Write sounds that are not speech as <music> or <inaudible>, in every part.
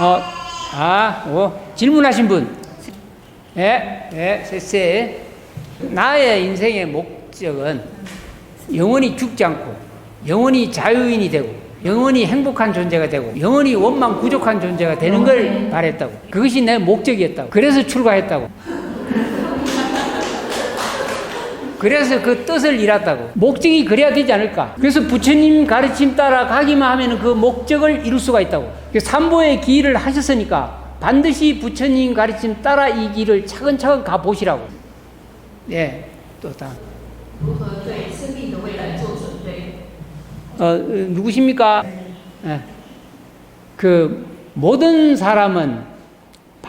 어, 아, 오, 질문하신 분. 예, 예, 쎄쎄. 나의 인생의 목적은 영원히 죽지 않고, 영원히 자유인이 되고, 영원히 행복한 존재가 되고, 영원히 원망 부족한 존재가 되는 걸 바랬다고. 그것이 내 목적이었다고. 그래서 출가했다고. 그래서 그 뜻을 이뤘다고. 목적이 그래야 되지 않을까. 그래서 부처님 가르침 따라 가기만 하면 그 목적을 이룰 수가 있다고. 그 삼보의 길을 하셨으니까 반드시 부처님 가르침 따라 이 길을 차근차근 가보시라고. 예, 또 다음. 어, 누구십니까? 예. 그 모든 사람은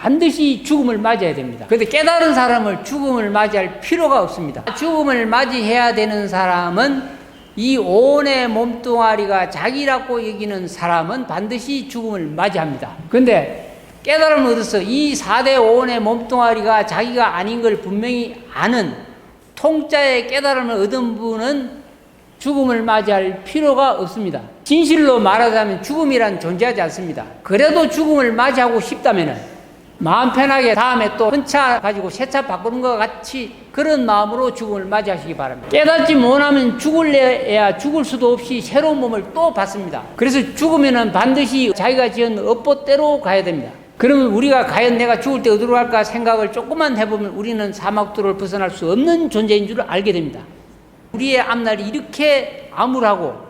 반드시 죽음을 맞이해야 됩니다. 그런데 깨달은 사람을 죽음을 맞이할 필요가 없습니다. 죽음을 맞이해야 되는 사람은 이 온의 몸뚱아리가 자기라고 여기는 사람은 반드시 죽음을 맞이합니다. 그런데 깨달음을 얻어서 이 4대 온의 몸뚱아리가 자기가 아닌 걸 분명히 아는 통짜의 깨달음을 얻은 분은 죽음을 맞이할 필요가 없습니다. 진실로 말하자면 죽음이란 존재하지 않습니다. 그래도 죽음을 맞이하고 싶다면 마음 편하게 다음에 또한차 가지고 새 차 바꾸는 것 같이 그런 마음으로 죽음을 맞이하시기 바랍니다. 깨닫지 못하면 죽을래야 죽을 수도 없이 새로운 몸을 또 받습니다. 그래서 죽으면은 반드시 자기가 지은 업보대로 가야 됩니다. 그러면 우리가 과연 내가 죽을 때 어디로 갈까 생각을 조금만 해보면 우리는 사막도를 벗어날 수 없는 존재인 줄 알게 됩니다. 우리의 앞날이 이렇게 암울하고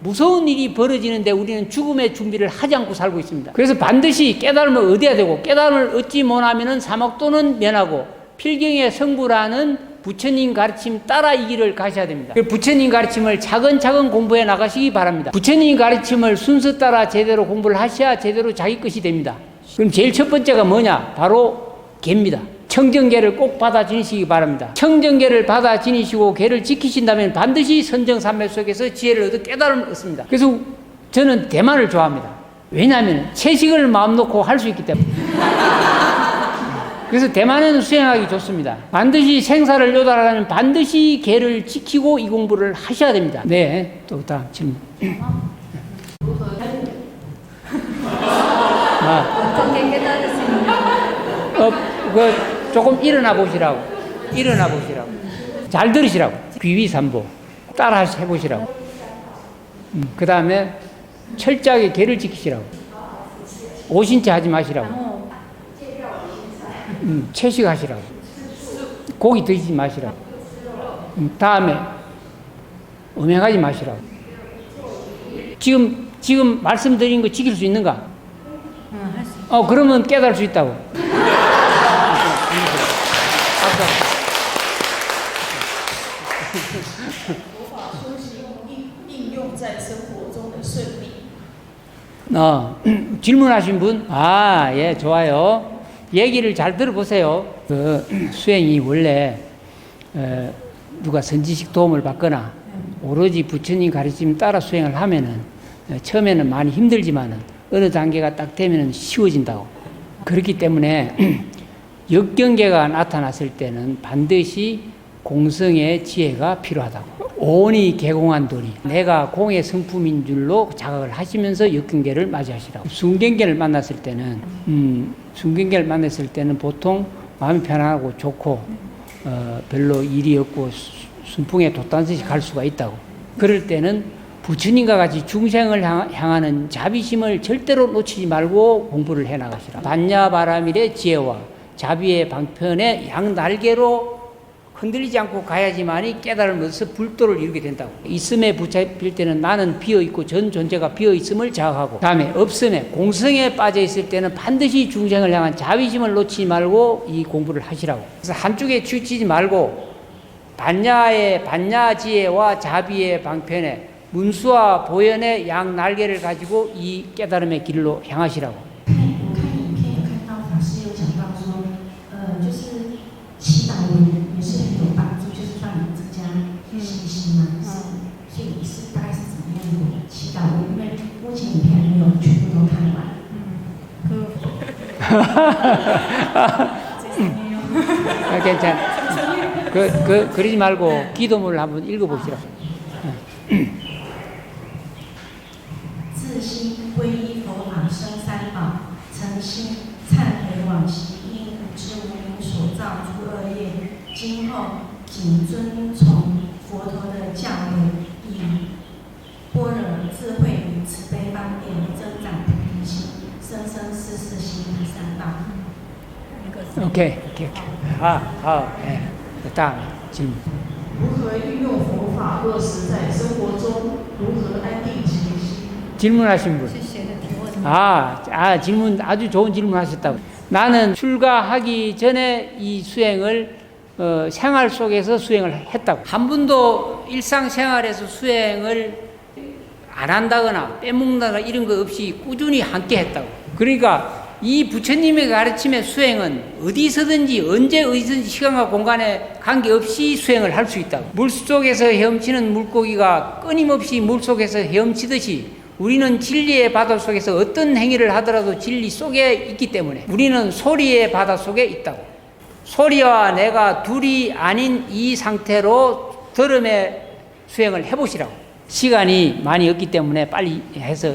무서운 일이 벌어지는데 우리는 죽음의 준비를 하지 않고 살고 있습니다. 그래서 반드시 깨달음을 얻어야 되고 깨달음을 얻지 못하면은 사막도는 면하고 필경의 성부라는 부처님 가르침 따라 이 길을 가셔야 됩니다. 그 부처님 가르침을 차근차근 공부해 나가시기 바랍니다. 부처님 가르침을 순서 따라 제대로 공부를 하셔야 제대로 자기 것이 됩니다. 그럼 제일 첫 번째가 뭐냐? 바로 개입니다. 청정계를 꼭 받아 지니시기 바랍니다. 청정계를 받아 지니시고 계를 지키신다면 반드시 선정산매 속에서 지혜를 얻어 깨달음을 얻습니다. 그래서 저는 대만을 좋아합니다. 왜냐하면 채식을 마음 놓고 할 수 있기 때문에. 그래서 대만은 수행하기 좋습니다. 반드시 생사를 요달하려면 반드시 계를 지키고 이 공부를 하셔야 됩니다. 네, 또 다음 질문. 아, 어떻게 깨달으시는 어, 그 조금 일어나 보시라고. 일어나 보시라고. 잘 들으시라고. 귀위삼보. 따라 해보시라고. 음, 그 다음에 철저하게 계를 지키시라고. 오신채 하지 마시라고. 음, 채식하시라고. 고기 드시지 마시라고. 음, 다음에 음행하지 마시라고. 지금 지금 말씀드린 거 지킬 수 있는가? 어 그러면 깨달을 수 있다고. 어, <clears throat> 질문하신 분? 아, 예, 좋아요. 얘기를 잘 들어보세요. 그 <clears throat> 수행이 원래 어, 누가 선지식 도움을 받거나 오로지 부처님 가르침 따라 수행을 하면은 어, 처음에는 많이 힘들지만은 어느 단계가 딱 되면은 쉬워진다고. 그렇기 때문에 <clears throat> 역경계가 나타났을 때는 반드시 공성의 지혜가 필요하다고. 온이 개공한 도리. 내가 공의 성품인 줄로 자각을 하시면서 역경계를 맞이하시라고. 순경계를 만났을 때는, 음, 순경계를 만났을 때는 보통 마음이 편하고 좋고, 어, 별로 일이 없고 수- 순풍에 돛단듯이 갈 수가 있다고. 그럴 때는 부처님과 같이 중생을 향- 향하는 자비심을 절대로 놓치지 말고 공부를 해 나가시라. 반야바라밀의 지혜와 자비의 방편의 양 날개로 흔들리지 않고 가야지만이 얻어서 불도를 이루게 된다고. 있음에 붙잡힐 때는 나는 비어 있고 전 존재가 비어 있음을 자각하고, 다음에 없음에 공성에 빠져 있을 때는 반드시 중생을 향한 자비심을 놓치지 말고 이 공부를 하시라고. 그래서 한쪽에 치우치지 말고 반야의 반야 지혜와 자비의 방편에 문수와 보현의 양 날개를 가지고 이 깨달음의 길로 향하시라고. 아, 괜찮아. 그, 그, 그러지 말고 기도문을 한번 읽어보시라고. 自心皈依佛法僧三宝， 往昔因无知无明所造诸恶业，今后谨遵从佛陀的教诲，以 生世世行菩萨道。 오케이, 오케이, 오케이. 아, 아, 예. 다음 질문. 如何运用佛法落实在生活中？如何安定其心？ 질문하신 분. 아, 아, 질문 아주 좋은 질문 하셨다고. 나는 출가하기 전에 이 수행을 어, 생활 속에서 수행을 했다고. 한 번도 일상생활에서 수행을 안 한다거나 빼먹는다거나 이런 거 없이 꾸준히 함께 했다고. 그러니까 이 부처님의 가르침의 수행은 어디서든지 언제 어디든지 시간과 공간에 관계없이 수행을 할 수 있다. 물속에서 헤엄치는 물고기가 끊임없이 물속에서 헤엄치듯이 우리는 진리의 바다 속에서 어떤 행위를 하더라도 진리 속에 있기 때문에 우리는 소리의 바다 속에 있다고. 소리와 내가 둘이 아닌 이 상태로 들음의 수행을 해보시라고. 시간이 많이 없기 때문에 빨리 해서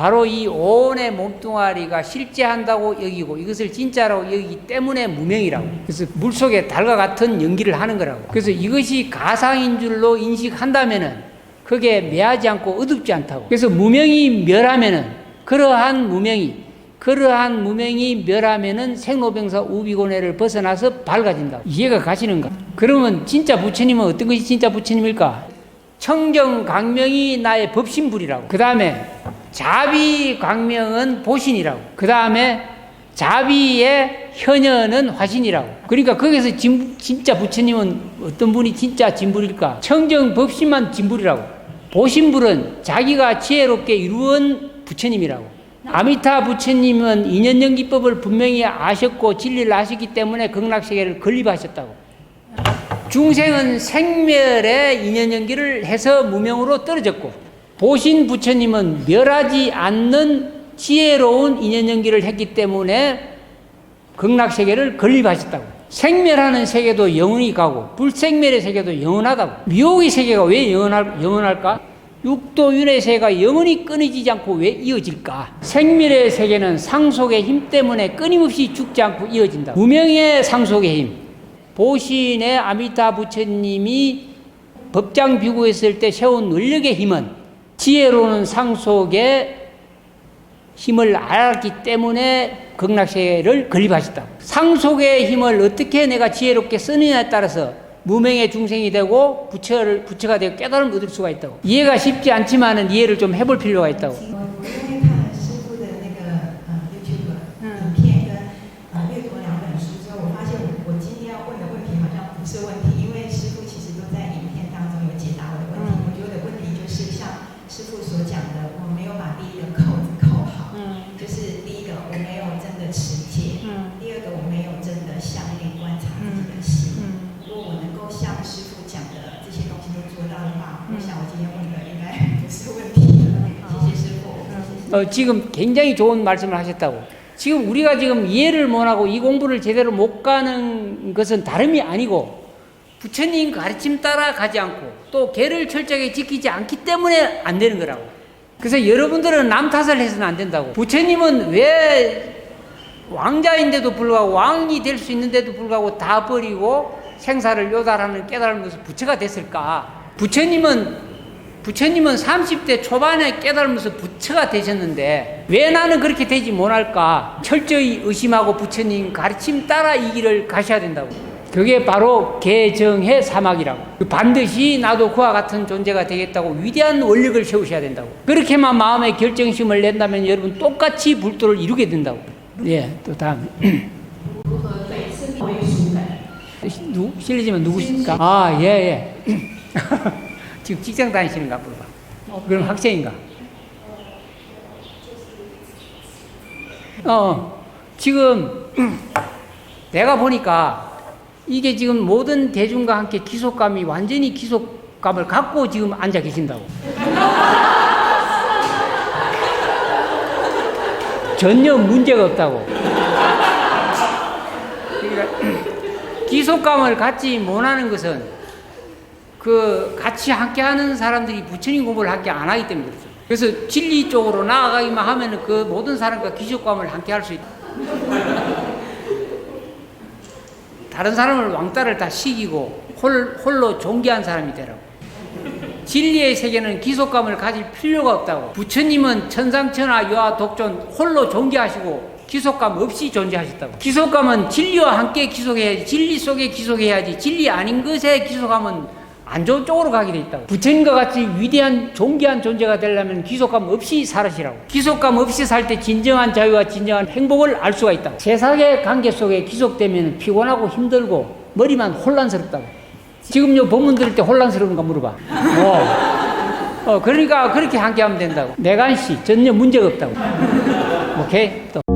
바로 이 온의 몸뚱아리가 실제한다고 여기고 이것을 진짜라고 여기기 때문에 무명이라고 그래서 물속에 달과 같은 연기를 하는 거라고 그래서 이것이 가상인 줄로 인식한다면은 그게 매하지 않고 어둡지 않다고. 그래서 무명이 멸하면은 그러한 무명이 그러한 무명이 멸하면은 생로병사 우비고뇌를 벗어나서 밝아진다. 이해가 가시는가? 그러면 진짜 부처님은 어떤 것이 진짜 부처님일까? 청정광명이 나의 법신불이라고. 그 다음에 자비 광명은 보신이라고. 그 다음에 자비의 현현은 화신이라고. 그러니까 거기서 진, 진짜 부처님은 어떤 분이 진짜 진불일까? 청정 법신만 진불이라고. 보신불은 자기가 지혜롭게 이루은 부처님이라고. 아미타 부처님은 인연연기법을 분명히 아셨고 진리를 아셨기 때문에 극락세계를 건립하셨다고. 중생은 생멸의 인연연기를 해서 무명으로 떨어졌고 보신 부처님은 멸하지 않는 지혜로운 인연연기를 했기 때문에 극락세계를 건립하셨다고. 생멸하는 세계도 영원히 가고 불생멸의 세계도 영원하다고. 미혹의 세계가 왜 영원할, 영원할까? 육도윤의 세계가 영원히 끊어지지 않고 왜 이어질까? 생멸의 세계는 상속의 힘 때문에 끊임없이 죽지 않고 이어진다. 무명의 상속의 힘. 보신의 아미타 부처님이 법장 비구했을 때 세운 원력의 힘은 지혜로운 상속의 힘을 알았기 때문에 극락세계를 건립하셨다. 상속의 힘을 어떻게 내가 지혜롭게 쓰느냐에 따라서 무명의 중생이 되고 부처를 부처가 되고 깨달음을 얻을 수가 있다고. 이해가 쉽지 않지만은 이해를 좀 해볼 필요가 있다고. 东西都做到的话，我想我今天问的应该不是问题了。谢谢师傅。谢谢 어, 지금 굉장히 좋은 말씀을 하셨다고. 지금 우리가 지금 이해를 못하고 이 공부를 제대로 못 가는 것은 다름이 아니고 부처님 가르침 따라 가지 않고 또 계를 철저하게 지키지 않기 때문에 안 되는 거라고. 그래서 여러분들은 남 탓을 해서는 안 된다고. 부처님은 왜 왕자인데도 불구하고 왕이 될 수 있는데도 불구하고 다 버리고 생사를 요달하는 깨달은 것을 부처가 됐을까? 부처님은 부처님은 30대 초반에 깨달으면서 부처가 되셨는데 왜 나는 그렇게 되지 못할까? 철저히 의심하고 부처님 가르침 따라 이 길을 가셔야 된다고. 그게 바로 개정해 사막이라고. 반드시 나도 그와 같은 존재가 되겠다고 위대한 원력을 세우셔야 된다고. 그렇게만 마음에 결정심을 낸다면 여러분 똑같이 불도를 이루게 된다고. 예또 다음. 실례지만 누구십니까? 아예 예. 예. <laughs> 지금 직장 다니시는가 물어봐. 그럼 학생인가? 어, 지금 <clears throat> 내가 보니까 이게 지금 모든 대중과 함께 기속감이 완전히 기속감을 갖고 지금 앉아 계신다고. <laughs> 전혀 문제가 없다고. 그러니까 <clears throat> 기속감을 갖지 못하는 것은 그 같이 함께 하는 사람들이 부처님 공부를 함께 안 하기 때문에 그렇죠. 그래서 진리 쪽으로 나아가기만 하면은 그 모든 사람과 기속감을 함께 할 수 있다. <laughs> 다른 사람을 왕따를 다 시키고 홀, 홀로 존귀한 사람이 되라고. 진리의 세계는 기속감을 가질 필요가 없다고. 부처님은 천상천하 유아 독존 홀로 존귀하시고 기속감 없이 존재하셨다고. 기속감은 진리와 함께 기속해야지. 진리 속에 기속해야지. 진리 아닌 것에 기속하면 안 좋은 쪽으로 가게 돼 있다고. 부처님과 같이 위대한 존귀한 존재가 되려면 기속감 없이 살으시라고. 기속감 없이 살 때 진정한 자유와 진정한 행복을 알 수가 있다고. 세상의 관계 속에 기속되면 피곤하고 힘들고 머리만 혼란스럽다고. 지금 요 본문 들을 때 혼란스러운가 물어봐. 어. 어, 그러니까 그렇게 함께 하면 된다고. 내관시 전혀 문제가 없다고. 오케이? 또.